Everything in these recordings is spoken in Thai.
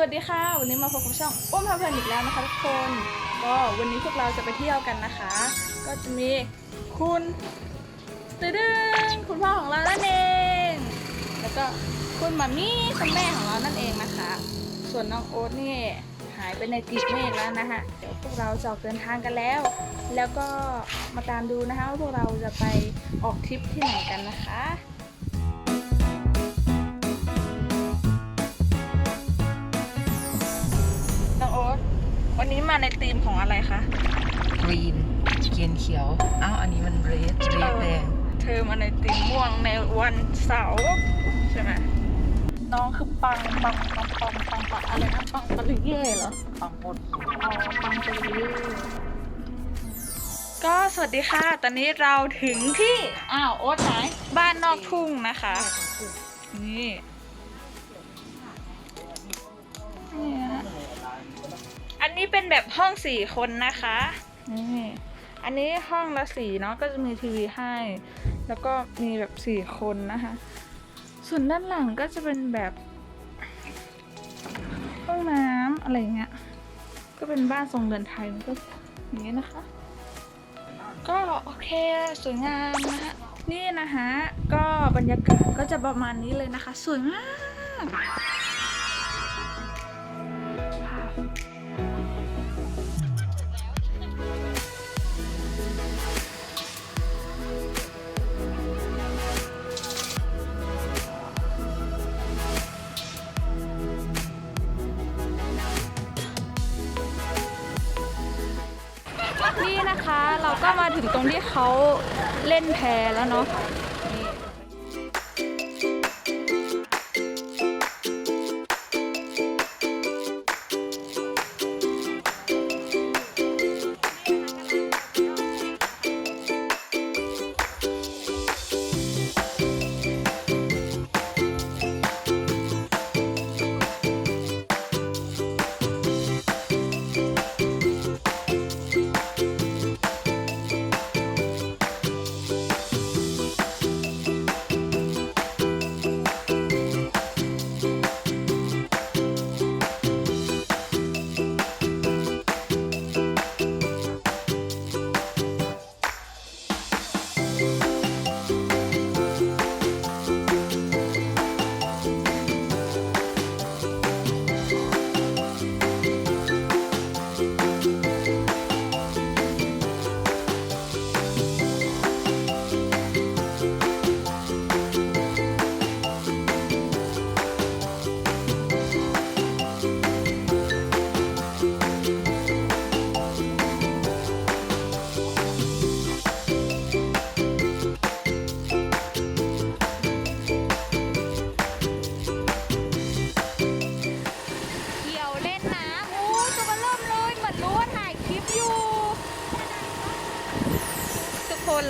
วัสดีค่ะ วันนี้มาพบกับช่องอ้วมพาเพลินอีกแล้วนะคะทุกคนก็วันนี้พวกเราจะไปเที่ยวกันนะคะ ก็จะมีคุณตึดึงคุณพ่อของเรานั่นเอง แล้วก็คุณมัมมี่คุณแม่ของเรานั่นเองนะคะ ส่วนน้องโอ๊ตนี่หายไปในกลีบเมฆแล้วนะคะเดี๋ยวพวกเราจะออกเดินทางกันแล้ว แล้วก็มาตามดูนะคะว่าพวกเราจะไปออกทริปที่ไหนกันนะคะ นนี้มาในธีมของอะไรคะกรีนเขียนเขียว อ้าว อันนี้มันเรดเรดแดงเธอมาในธีมม่วงในวันเสาร์ใช่ไหมน้องคือปังปังปังปังปังปังอะไรนะปังปริเย่เหรอปังหมดอ๋อปังปริเย่ก็สวัสดีค่ะ ตอนนี้เราถึงที่ อ้าว โอ๊ตไหนบ้านนอกทุ่งนะคะ นี่นี่ นนี้เป็นแบบห้องสี่คนนะคะนี่อันนี้ห้องละสี่เนาะก็จะมีทีวีให้ แล้วก็มีแบบสี่คนนะคะ ส่วนด้านหลังก็จะเป็นแบบ ห้องน้ำอะไรอย่างเงี้ยก็เป็นบ้านทรงเรือนไทยมันก็อย่างเงี้ยนะคะ ก็โอเคสวยงามนะฮะนี่นะฮะก็บรรยากาศก็จะประมาณนี้เลยนะคะ สวยมาก นะคะ เราก็มาถึงตรงที่เขาเล่นแพแล้วเนาะ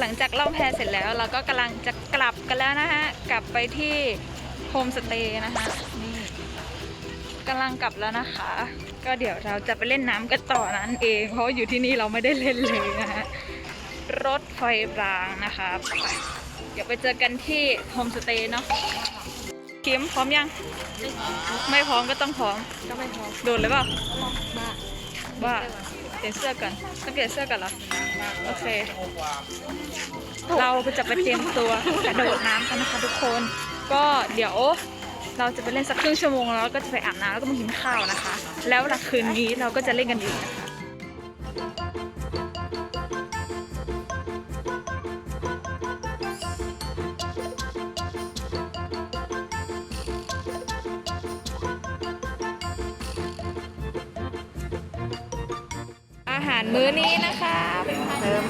หลังจากล่องแพเสร็จแล้ว เราก็กำลังจะกลับกันแล้วนะฮะ กลับไปที่โฮมสเตย์นะคะนี่กำลังกลับแล้วนะคะ ก็เดี๋ยวเราจะไปเล่นน้ำกันต่อนั่นเอง เพราะอยู่ที่นี่เราไม่ได้เล่นเลยนะฮะรถไฟรางนะคะไปเดี๋ยวไปเจอกันที่โฮมสเตย์เนาะคิมพร้อมยัง ไม่พร้อมก็ต้องพร้อมก็ไม่พอโดนเลยเปล่าบ้าว่า เปลี่ยนเสื้อกันต้องเปลี่ยนเสื้อกันเหรอโอเค เราจะไปเตรียมตัวกระโดดน้ำกันนะคะทุกคน ก็เดี๋ยวเราจะไปเล่นสักครึ่งชั่วโมงแล้วก็จะไปอาบน้ำแล้วก็มากินข้าวนะคะ แล้วหลังคืนนี้เราก็จะเล่นกันอีก อาหารมื้อนี้นะคะเติม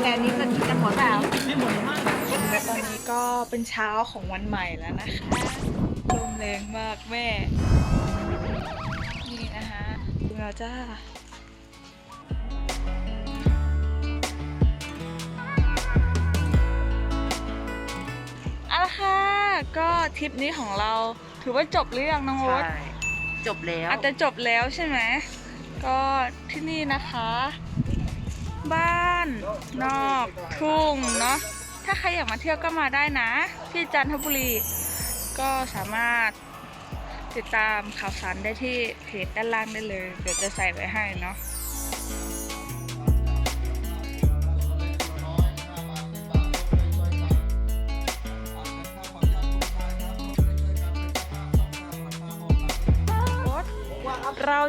แต่อันนี้มันกินกันหมดเปล่าตอนนี้ก็เป็นเช้าของวันใหม่แล้วนะคะลมแรงมากแม่ นี่นะคะดูเราจ้าเอาละค่ะ ก็ทริปนี้ของเราถือว่าจบหรือยังน้องโอ๊ตใช่จบแล้วอาจจะจบแล้วใช่ไหม ก็ที่นี่นะคะ บ้านนอกทุ่งเนาะถ้าใครอยากมาเที่ยวก็มาได้นะ ที่จันทบุรี ก็สามารถติดตามข่าวสารได้ที่เพจด้านล่างได้เลย เดี๋ยวจะใส่ไว้ให้เนาะ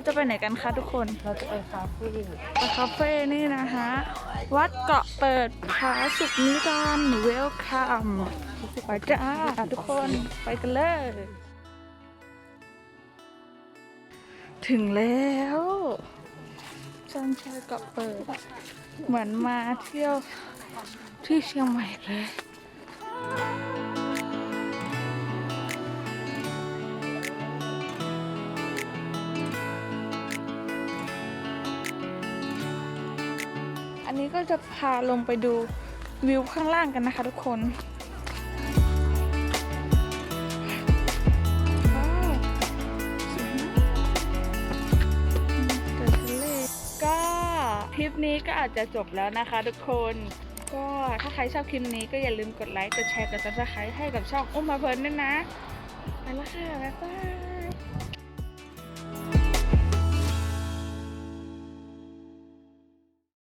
จะไปไหนกันคะทุกคน เราจะไปคาเฟ่ไปคาเฟ่นี่นะฮะวัดเกาะเปิดผาสุกนิรันด์เวลคัมไปจ้าทุกคนไปกันเลย ถึงแล้วจันชายเกาะเปิด เหมือนมาเที่ยวที่เชียงใหม่เลย อันนี้ก็จะพาลงไปดูวิวข้างล่างกันนะคะทุกคนก็คลิปนี้ก็อาจจะจบแล้วนะคะทุกคน ก็ถ้าใครชอบคลิปนี้ก็อย่าลืมกดไลค์ กดแชร์ กด subscribe ให้กับช่องอุ้มมาเพลินด้วยนะ ไปแล้วค่ะ บ๊ายบาย